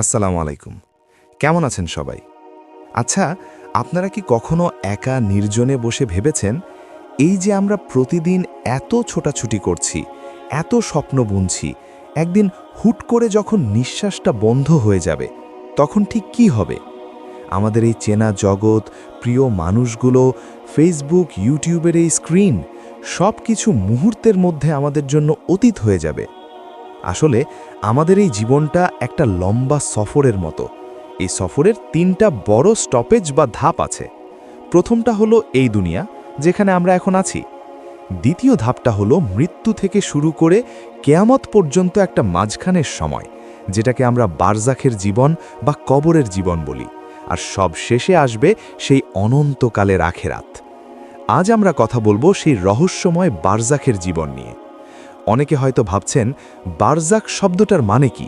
আসসালামু আলাইকুম। কেমন আছেন সবাই? আচ্ছা আপনারা কি কখনো একা নির্জনে বসে ভেবেছেন, এই যে আমরা প্রতিদিন এত ছোটাছুটি করছি, এত স্বপ্ন বুনছি, একদিন হুট করে যখন নিঃশ্বাসটা বন্ধ হয়ে যাবে, তখন ঠিক কি হবে? আমাদের এই চেনা জগৎ, প্রিয় মানুষগুলো ফেসবুক ইউটিউবের এই স্ক্রিন সব কিছু মুহূর্তের মধ্যে আমাদের জন্য অতীত হয়ে যাবে। আসলে আমাদের এই জীবনটা একটা লম্বা সফরের মতো। এই সফরের তিনটা বড় স্টপেজ বা ধাপ আছে। প্রথমটা হলো এই দুনিয়া, যেখানে আমরা এখন আছি। দ্বিতীয় ধাপটা হলো মৃত্যু থেকে শুরু করে কেয়ামত পর্যন্ত একটা মাঝখানের সময়, যেটাকে আমরা বারজাখের জীবন বা কবরের জীবন বলি। আর সব শেষে আসবে সেই অনন্তকালের আখেরাত। আজ আমরা কথা বলব সেই রহস্যময় বারজাখের জীবন নিয়ে। অনেকে হয়তো ভাবছেন, বারজাক শব্দটার মানে কি?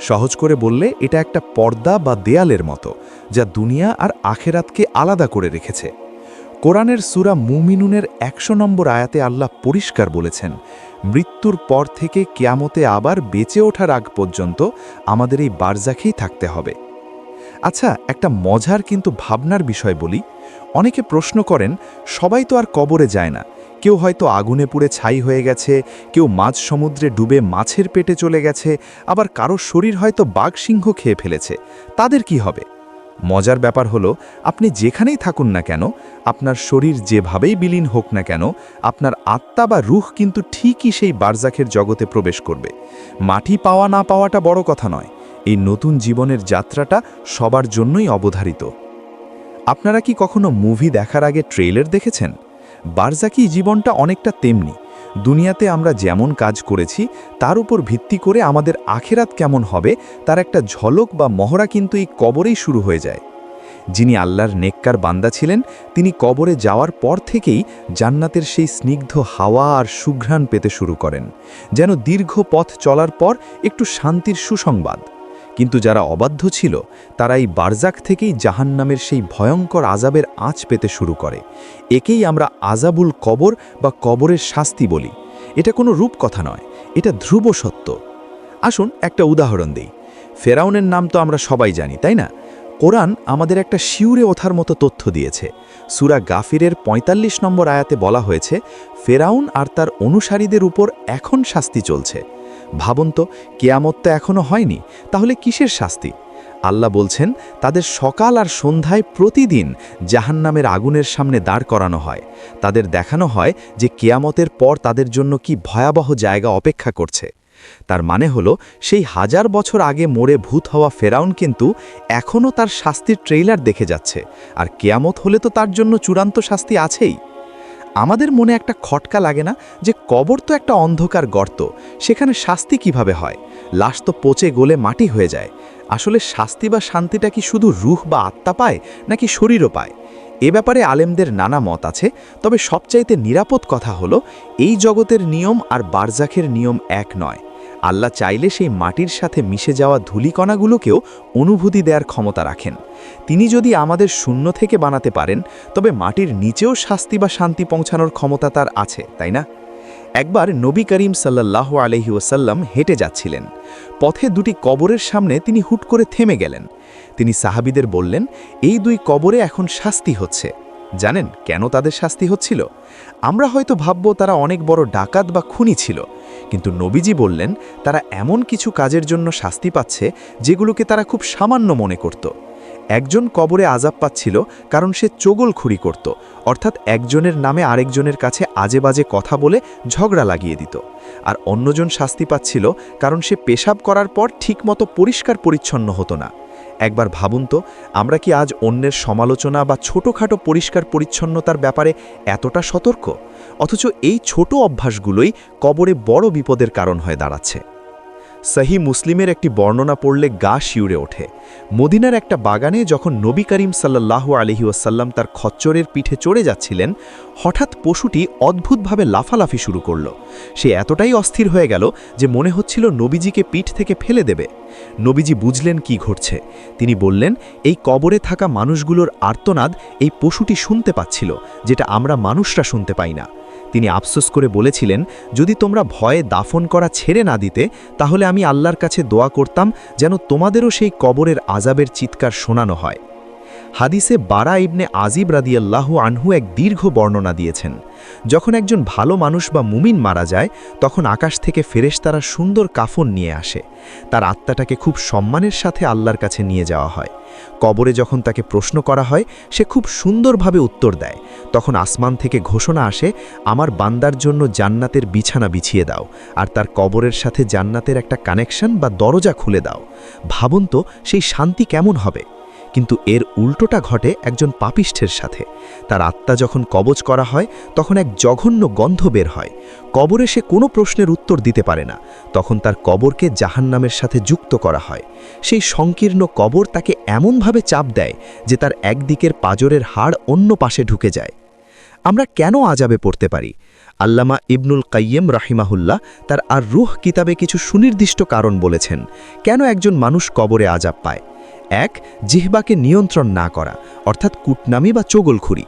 সহজ করে বললে, এটা একটা পর্দা বা দেয়ালের মতো, যা দুনিয়া আর আখেরাতকে আলাদা করে রেখেছে। কোরআনের সুরা মুমিনুনের একশো নম্বর আয়াতে আল্লাহ পরিষ্কার বলেছেন, মৃত্যুর পর থেকে কেয়ামতে আবার বেঁচে ওঠার আগ পর্যন্ত আমাদের এই বারজাখেই থাকতে হবে। আচ্ছা একটা মজার কিন্তু ভাবনার বিষয় বলি। অনেকে প্রশ্ন করেন, সবাই তো আর কবরে যায় না কেউ হয়তো আগুনে পুড়ে ছাই হয়ে গেছে, কেউ মাছ সমুদ্রে ডুবে মাছের পেটে চলে গেছে, আবার কারও শরীর হয়তো বাঘ সিংহ খেয়ে ফেলেছে। তাদের কি হবে? মজার ব্যাপার হলো, আপনি যেখানেই থাকুন না কেন, আপনার শরীর যেভাবেই বিলীন হোক না কেন, আপনার আত্মা বা রুহ কিন্তু ঠিকই সেই বারজাখের জগতে প্রবেশ করবে। মাটি পাওয়া না পাওয়াটা বড় কথা নয়, এই নতুন জীবনের যাত্রাটা সবার জন্যই অবধারিত। আপনারা কি কখনো মুভি দেখার আগে ট্রেলার দেখেছেন? বারজাকি জীবনটা অনেকটা তেমনি। দুনিয়াতে আমরা যেমন কাজ করেছি, তার উপর ভিত্তি করে আমাদের আখেরাত কেমন হবে, তার একটা ঝলক বা মহড়া কিন্তু এই কবরেই শুরু হয়ে যায়। যিনি আল্লাহর নেককার বান্দা ছিলেন, তিনি কবরে যাওয়ার পর থেকেই জান্নাতের সেই স্নিগ্ধ হাওয়া আর সুঘ্রাণ পেতে শুরু করেন, যেন দীর্ঘ পথ চলার পর একটু শান্তির সুসংবাদ। কিন্তু যারা অবাধ্য ছিল, তারা এই বারজাক থেকেই জাহান্নামের সেই ভয়ঙ্কর আজাবের আঁচ পেতে শুরু করে। একেই আমরা আজাবুল কবর বা কবরের শাস্তি বলি। এটা কোনো রূপকথা নয়, এটা ধ্রুব সত্য। আসুন একটা উদাহরণ দিই। ফেরাউনের নাম তো আমরা সবাই জানি, তাই না? কোরআন আমাদের একটা শিউরে ওঠার মতো তথ্য দিয়েছে। সুরা গাফিরের ৪৫ নম্বর আয়াতে বলা হয়েছে, ফেরাউন আর তার অনুসারীদের উপর এখন শাস্তি চলছে। ভাবুন তো, কেয়ামত তো এখনও হয়নি, তাহলে কিসের শাস্তি? আল্লাহ বলছেন, তাদের সকাল আর সন্ধ্যায় প্রতিদিন জাহান্নামের আগুনের সামনে দাঁড় করানো হয়। তাদের দেখানো হয় যে কেয়ামতের পর তাদের জন্য কি ভয়াবহ জায়গা অপেক্ষা করছে। তার মানে হলো, সেই হাজার বছর আগে মোড়ে ভূত হওয়া ফেরাউন কিন্তু এখনও তার শাস্তির ট্রেইলার দেখে যাচ্ছে, আর কেয়ামত হলে তো তার জন্য চূড়ান্ত শাস্তি আছেই। আমাদের মনে একটা খটকা লাগে না যে কবর তো একটা অন্ধকার গর্ত, সেখানে শাস্তি কীভাবে হয়? লাশ তো পচে গলে মাটি হয়ে যায়। আসলে শাস্তি বা শান্তিটা কি শুধু রুহ বা আত্মা পায়, নাকি শরীরও পায়? এ ব্যাপারে আলেমদের নানা মত আছে, তবে সবচাইতে নিরাপদ কথা হলো, এই জগতের নিয়ম আর বারজাখের নিয়ম এক নয়। আল্লাহ চাইলে সেই মাটির সাথে মিশে যাওয়া ধুলিকণাগুলোকেও অনুভূতি দেওয়ার ক্ষমতা রাখেন। তিনি যদি আমাদের শূন্য থেকে বানাতে পারেন, তবে মাটির নিচেও শাস্তি বা শান্তি পৌঁছানোর ক্ষমতা তার আছে, তাই না? একবার নবী করিম সাল্লাহ আলহি ওসাল্লাম হেঁটে যাচ্ছিলেন। পথে দুটি কবরের সামনে তিনি হুট করে থেমে গেলেন। তিনি সাহাবিদের বললেন, এই দুই কবরে এখন শাস্তি হচ্ছে। জানেন কেন তাদের শাস্তি হচ্ছিল? আমরা হয়তো ভাবব তারা অনেক বড় ডাকাত বা খুনি ছিল। কিন্তু নবীজি বললেন, তারা এমন কিছু কাজের জন্য শাস্তি পাচ্ছে যেগুলোকে তারা খুব সামান্য মনে করত। একজন কবরে আজাব পাচ্ছিল কারণ সে চোগলখুরি করত, অর্থাৎ একজনের নামে আরেকজনের কাছে আজে বাজে কথা বলে ঝগড়া লাগিয়ে দিত। আর অন্যজন শাস্তি পাচ্ছিল কারণ সে পেশাব করার পর ঠিকমতো পরিষ্কার পরিচ্ছন্ন হতো না। একবার ভাবুন তো, আমরা কি আজ অন্যের সমালোচনা বা ছোটোখাটো পরিষ্কার পরিচ্ছন্নতার ব্যাপারে এতটা সতর্ক? অথচ এই ছোট অভ্যাসগুলোই কবরে বড় বিপদের কারণ হয়ে দাঁড়াচ্ছে। সহি মুসলিমের একটি বর্ণনা পড়লে গা শিউরে ওঠে। মদিনার একটা বাগানে যখন নবী করিম সাল্লাহ আলহি ওয়াসাল্লাম তার খচ্চরের পিঠে চড়ে যাচ্ছিলেন, হঠাৎ পশুটি অদ্ভুতভাবে লাফালাফি শুরু করল। সে এতটাই অস্থির হয়ে গেল যে মনে হচ্ছিল নবীজিকে পিঠ থেকে ফেলে দেবে। নবীজি বুঝলেন কি ঘটছে। তিনি বললেন, এই কবরে থাকা মানুষগুলোর আর্তনাদ এই পশুটি শুনতে পাচ্ছিল, যেটা আমরা মানুষরা শুনতে পাই না। তিনি আফসোস করে বলেছিলেন, যদি তোমরা ভয়ে দাফন করা ছেড়ে না দিতে, তাহলে আমি আল্লাহর কাছে দোয়া করতাম যেন তোমাদেরও সেই কবরের আজাবের চিৎকার শোনানো হয়। হাদিসে বারা ইবনে আজিব রাদিয়াল্লাহু আনহু এক দীর্ঘ বর্ণনা দিয়েছেন, যখন একজন ভালো মানুষ বা মুমিন মারা যায়, তখন আকাশ থেকে ফেরেশতারা সুন্দর কাফন নিয়ে আসে। তার আত্মাটাকে খুব সম্মানের সাথে আল্লাহর কাছে নিয়ে যাওয়া হয়। কবরে যখন তাকে প্রশ্ন করা হয়, সে খুব সুন্দরভাবে উত্তর দেয়। তখন আসমান থেকে ঘোষণা আসে, আমার বান্দার জন্য জান্নাতের বিছানা বিছিয়ে দাও, আর তার কবরের সাথে জান্নাতের একটা কানেকশন বা দরজা খুলে দাও। ভাবুন তো, সেই শান্তি কেমন হবে? কিন্তু এর উল্টোটা ঘটে একজন পাপিষ্ঠের সাথে। তার আত্মা যখন কবজ করা হয়, তখন এক জঘন্য গন্ধ বের হয়। কবরে সে কোনো প্রশ্নের উত্তর দিতে পারে না। তখন তার কবরকে জাহান্নামের সাথে যুক্ত করা হয়। সেই সংকীর্ণ কবর তাকে এমনভাবে চাপ দেয় যে তার একদিকের পাজরের হাড় অন্য পাশে ঢুকে যায়। আমরা কেন আজাবে পড়তে পারি? আল্লামা ইবনুল কাইয়েম রাহিমাহুল্লাহ তার আর রুহ কিতাবে কিছু সুনির্দিষ্ট কারণ বলেছেন। কেন একজন মানুষ কবরে আজাব পায়? এক, জিহবাকে নিয়ন্ত্রণ না করা, অর্থাৎ কুটনামি বা চোগলখুরি।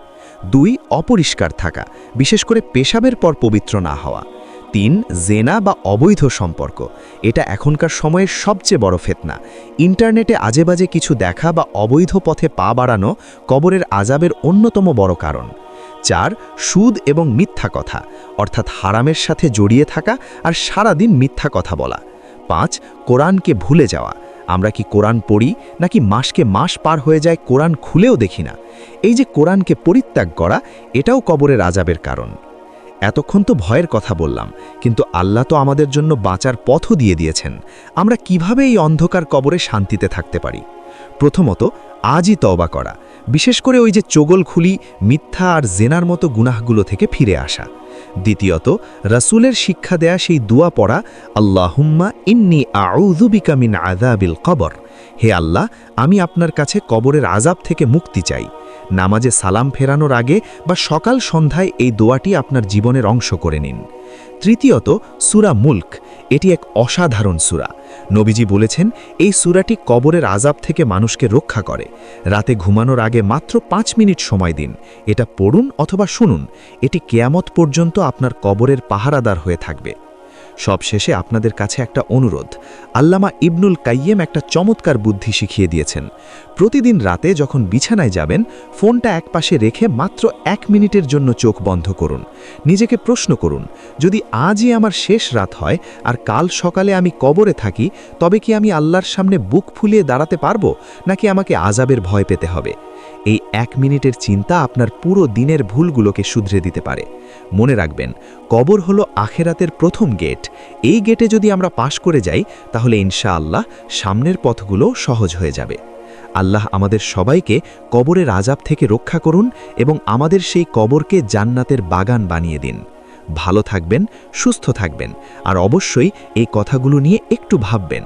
দুই, অপরিষ্কার থাকা, বিশেষ করে পেশাবের পর পবিত্র না হওয়া। তিন, জেনা বা অবৈধ সম্পর্ক, এটা এখনকার সময়ের সবচেয়ে বড় ফেতনা। ইন্টারনেটে আজেবাজে কিছু দেখা বা অবৈধ পথে পা বাড়ানো কবরের আজাবের অন্যতম বড় কারণ। চার, সুদ এবং মিথ্যা কথা, অর্থাৎ হারামের সাথে জড়িয়ে থাকা আর সারাদিন মিথ্যা কথা বলা। পাঁচ, কোরআনকে ভুলে যাওয়া আমরা কি কোরআন পড়ি নাকি মাসকে মাস পার হয়ে যায় কোরআন খুলেও দেখি না? এই যে কোরআনকে পরিত্যাগ করা, এটাও কবরের আজাবের কারণ। এতক্ষণ তো ভয়ের কথা বললাম, কিন্তু আল্লাহ তো আমাদের জন্য বাঁচার পথও দিয়ে দিয়েছেন। আমরা কীভাবে এই অন্ধকার কবরে শান্তিতে থাকতে পারি? প্রথমত আজই তওবা করা, বিশেষ করে ওই যে চোগল খুলি, মিথ্যা আর জেনার মতো গুনাহগুলো থেকে ফিরে আসা। দ্বিতীয়ত, রাসূলের শিক্ষা দেয়া সেই দোয়া পড়া, আল্লাহুম্মা ইন্নি আউযুবিকা মিন আযাবিল কবর। হে আল্লাহ, আমি আপনার কাছে কবরের আজাব থেকে মুক্তি চাই। নামাজে সালাম ফেরানোর আগে বা সকাল সন্ধ্যায় এই দোয়াটি আপনার জীবনের অংশ করে নিন। তৃতীয়ত, সুরা মুল্ক এটি এক অসাধারণ সুরা। নবীজি বলেছেন, এই সুরাটি কবরের আজাব থেকে মানুষকে রক্ষা করে। রাতে ঘুমানোর আগে মাত্র পাঁচ মিনিট সময় দিন। এটা পড়ুন অথবা শুনুন। এটি কেয়ামত পর্যন্ত আপনার কবরের পাহারাদার হয়ে থাকবে। সবশেষে আপনাদের কাছে একটা অনুরোধ। আল্লামা ইবনুল কাইয়েম একটা চমৎকার বুদ্ধি শিখিয়ে দিয়েছেন। প্রতিদিন রাতে যখন বিছানায় যাবেন, ফোনটা একপাশে রেখে মাত্র এক মিনিটের জন্য চোখ বন্ধ করুন। নিজেকে প্রশ্ন করুন, যদি আজই আমার শেষ রাত হয় আর কাল সকালে আমি কবরে থাকি, তবে কি আমি আল্লাহর সামনে বুক ফুলিয়ে দাঁড়াতে পারব, নাকি আমাকে আজাবের ভয় পেতে হবে? এই এক মিনিটের চিন্তা আপনার পুরো দিনের ভুলগুলোকে শুধরে দিতে পারে। মনে রাখবেন কবর হলো আখেরাতের প্রথম গেট। এই গেটে যদি আমরা পাশ করে যাই, তাহলে ইনশা আল্লাহ সামনের পথগুলো সহজ হয়ে যাবে। আল্লাহ আমাদের সবাইকে কবরের আজাব থেকে রক্ষা করুন এবং আমাদের সেই কবরকে জান্নাতের বাগান বানিয়ে দিন। ভালো থাকবেন, সুস্থ থাকবেন, আর অবশ্যই এই কথাগুলো নিয়ে একটু ভাববেন।